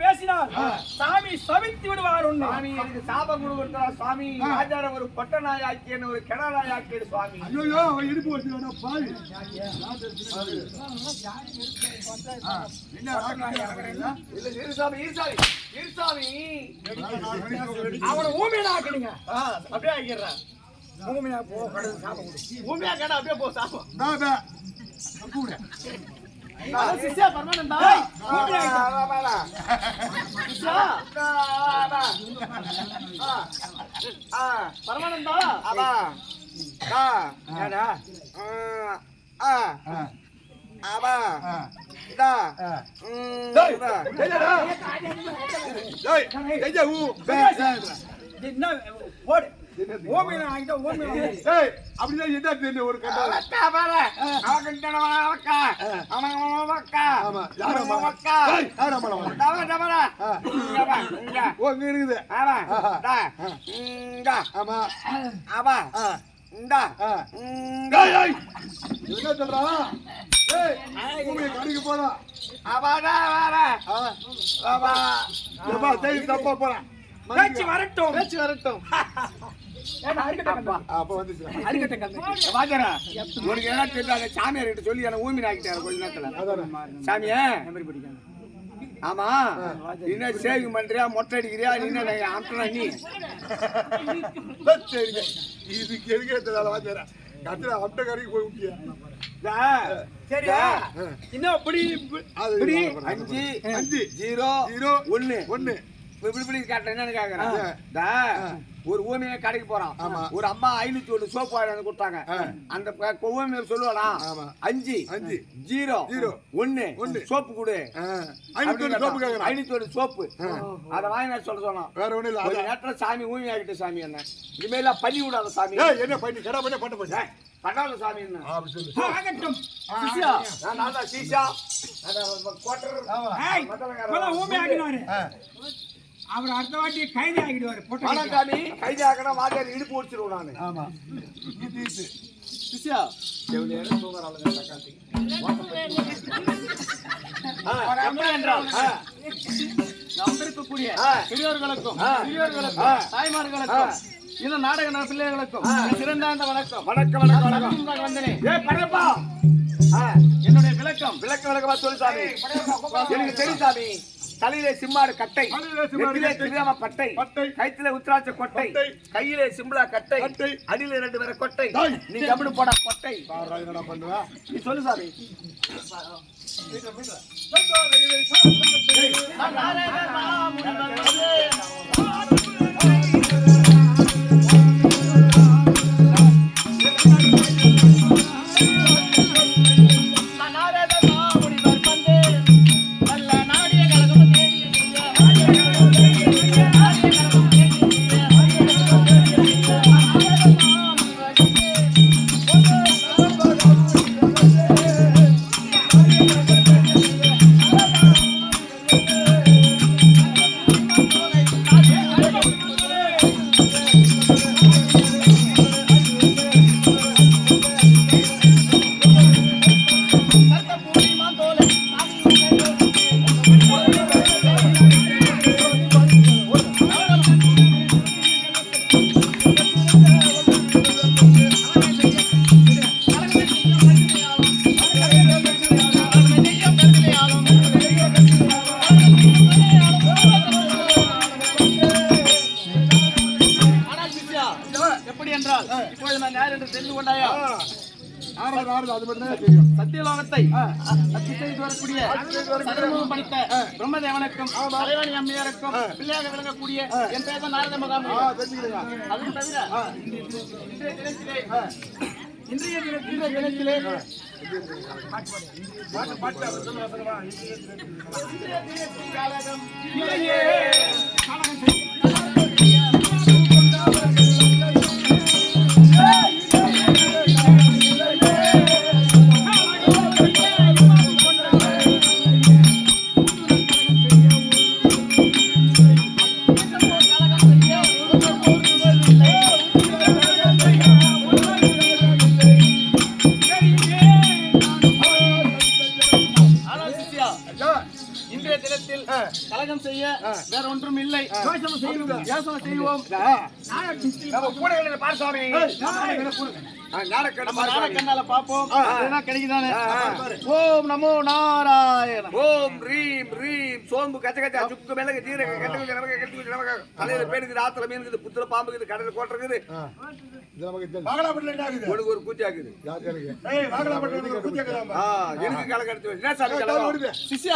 பேசினார். சாமி சபித்து விடுவார் எனக்கு சாபம் கொடுக்கிறா சுவாமி ராஜார ஒரு பொட்ட நாய் ஒரு கிண நாய் ஆக்கியது சுவாமி. ஐயோ அவன் இடுப்பு இல்ல இருசாமி இருசாமி இருசாமி அவனை ஊமையில ஆக்கிடுங்க அப்படியே ஆக்கிடுறேன். ஊமையா போ. கடவுள் சாபம் கொடு. உண்மையா கேட்டா அப்படியே போ சாபம் அதான் சிஷ்யா ஆ ஆ டேய் என்னடா டேய் கையா ஊ பே இது என்ன ஓடு ஊமையில ஆகிட்டா ஊமையில ஆகிட்டா. டேய் அப்படினா என்ன தெரியும் ஒரு கண்டா ஆமா. யாரா மாமா டேய் யாரா மாமா ஓ இங்க இருக்குது. ஆமா. ஆ. ஆ. டேய் டேய் என்ன சொல்றா? டேய் ஊமைய கடிக்கு போடா ஆ. ஏப்பா டேய் தப்பா போடா பேச்சு வரட்டும். பேச்சு வரட்டும். வாஜரா உனக்கு சாமியார் கிட்ட சொல்லி என்ன ஊமி ஆக்கிட்டாரு கொஞ்ச நேரத்துல. சாமியே. ஆமா. என்ன சேவிங் பண்றியா? மொட்டை அடிக்கிறியா? நீ என்ன அமுட்டா நீ. சரிங்க இதுக்கு எதுக்கு எடுத்ததால வாச்சாரா கத்திர அப்ட கறிக்கு போய் விட்டியா டா, சரியா. இன்னும் அப்புறம் அஞ்சு அஞ்சு ஜீரோ ஜீரோ ஒண்ணு ஒண்ணு இப்படி இப்படி கேட்டேன் என்னன்னு கேக்குறேன். ஒரு ஊமையை கடைக்கு போறான். ஒரு அம்மா ஐநூத்தி ஒண்ணு சோப்பு வாங்கி கொடுத்தாங்க. அந்த ஊமையை சொல்லுவானா? ஆமா. அஞ்சு. அஞ்சு. ஜீரோ. ஜீரோ. ஒண்ணு. ஒண்ணு. சோப்பு கொடு. ஐநூத்தி ஒண்ணு சோப்பு கேக்குறான். ஐநூத்தி ஒண்ணு சோப்பு. அதை வாங்கி நான் சொல்ல சொன்னான். வேற ஒண்ணும் இல்ல. ஒரு. நேரத்துல சாமி ஊமி ஆகிட்டு சாமி என்ன? இனிமேல பள்ளி விடாத சாமி. என்ன பண்ணி? கடை பண்ணி பண்ண போச்சு. பண்ணாத சாமி என்ன? அப்படி சொல்லு. ஆகட்டும். ஆ, சிஷ்யா. நான் ஆமா. ஏய் இப்பதான் ஊமை ஆகினாரு ஆ. அவர் அடுத்த வாட்டி கைது ஆகிடுவாரு சாமி கைது ஆக்கணும் வாத்தியார் இடுப்பு ஒடிச்சிருவோம் நானு. ஆமா. நீ தீர்த்து சிஷ்யா எவ்வளவு தூங்குறாங்க தக்காளி எப்படி என்றால்? வந்திருக்கக்கூடிய ஆ. பெரியோர்களுக்கும். பெரியோர்களுக்கும். தாய்மார்களுக்கும் இந்த நாடக பிள்ளைகளுக்கும் சிறந்தாந்த வணக்கம். வணக்கம் வணக்கம் வணக்கம். என்னுடைய விளக்கம். விளக்கு விளக்கமா சொல்லு சாமி. எனக்கு தெரியும் சாமி. தலையிலே சிம்மாடு கட்டை கட்டை. திரியாம பட்டை. கைத்திலே உத்திராட்ச கொட்டை. கையிலே சிம்பிளா கட்டை கட்டை. அடியில ரெண்டு பேர கொட்டை. நீ கபடு போட கொட்டை நீ சொல்லு சாமி எப்படி என்றால் இப்பொழுது நான் யார் என்று தெரிந்து கொண்டாயா? சத்தியலோகத்தை வரக்கூடிய சதுரமுகம் படித்த பிரம்மதேவனுக்கும் தலைவாணி அம்மையாருக்கும் பிள்ளையாக விளங்கக்கூடிய என் பேர் தான் நாரத மகாமி அதுவும் தவிர இன்றைய தினத்திலே தினத்திலே காலகம் வேற ஒன்றும் இல்லை. யோசனை செய்யுங்க யோசனை செய்வோம். ஓம் நமோ நாராயண ஓம் ரீம் ரீம். சோம்பு கச்ச கச்சா சுக்கு மிளகு ஜீரக கெட்டு குச்சி நமக்கு கெட்டு குச்சி நமக்கு தலையில பேனுக்குது ஆத்துல மீன் இருக்குது புத்துல பாம்பு இருக்குது கடல்ல கோட்டை இருக்குது ஆகுது? உனக்கு ஒரு கூச்சா இருக்குது யாருக்கு? ஏய் வாகலாப்பட்டில் கூத்தியா ஆ, எனக்கு கலக்கடிச்சு என்ன சாமி கலக்கம் சிஷ்யா